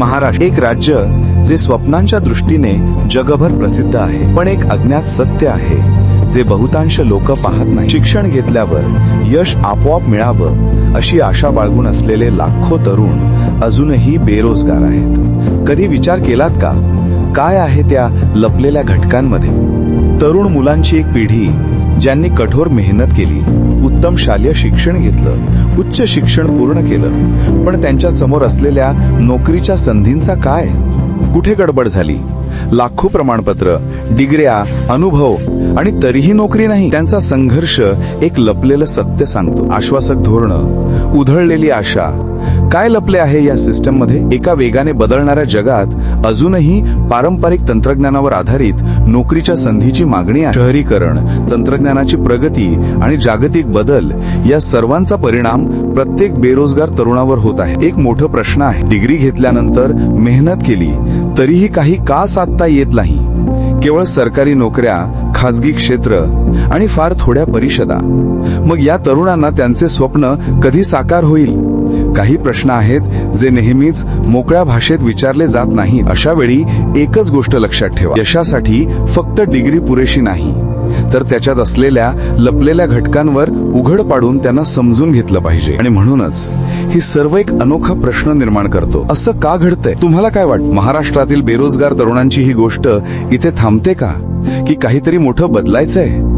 महाराष्ट्र एक राज्य जे स्वप्नांच्या दृष्टीने जगभर प्रसिद्ध आहे. पण एक अज्ञात सत्य आहे जे बहुतांश लोक पाहत नाही शिक्षण घेतल्यावर यश आपोआप मिळावं अशी आशा बाळगून असलेले लाखो तरुण अजूनही बेरोजगार आहेत. कधी विचार केलात का? काय आहे त्या लपलेल्या घटकांमध्ये? तरुण मुलांची एक पिढी ज्यांनी कठोर मेहनत केली उत्तम शालेय शिक्षण घेतलं उच्च शिक्षण पूर्ण केलं पण त्यांच्यासमोर असलेल्या नोकरीच्या संधींचा काय? कुठे गडबड झाली? लाखो प्रमाणपत्र डिग्र्या अनुभव आणि तरीही नोकरी नाही त्यांचा संघर्ष एक लपलेलं सत्य सांगतो. आश्वासक धोरणं उधळलेली आशा. काय लपले आहे या सिस्टममध्ये एका वेगाने बदलणाऱ्या जगात अजूनही पारंपरिक तंत्रज्ञानावर आधारित नोकरीच्या संधीची मागणी आहे. शहरीकरण तंत्रज्ञानाची प्रगती आणि जागतिक बदल या सर्वांचा परिणाम प्रत्येक बेरोजगार तरुणावर होत आहे. एक मोठं प्रश्न आहे. डिग्री घेतल्यानंतर मेहनत केली तरीही काही का साधता येत नाही. केवळ सरकारी नोकऱ्या खाजगी क्षेत्र आणि फार थोड्या परिषदा. मग या तरुणांना त्यांचे स्वप्न कधी साकार होईल? काही प्रश्न आहेत जे नेहमीच मोकळ्या भाषेत विचारले जात नाही अशा वेळी एकच गोष्ट लक्षात ठेवा. यशासाठी फक्त डिग्री पुरेशी नाही तर त्याच्यात असलेल्या लपलेल्या घटकांवर उघड पाडून त्यांना समजून घेतलं पाहिजे. आणि म्हणूनच ही सर्व एक अनोखा प्रश्न निर्माण करतो. असं का घडतंय? तुम्हाला काय वाटतं? महाराष्ट्रातील बेरोजगार तरुणांची ही गोष्ट इथे थांबते का? की काहीतरी मोठं बदलायचंय?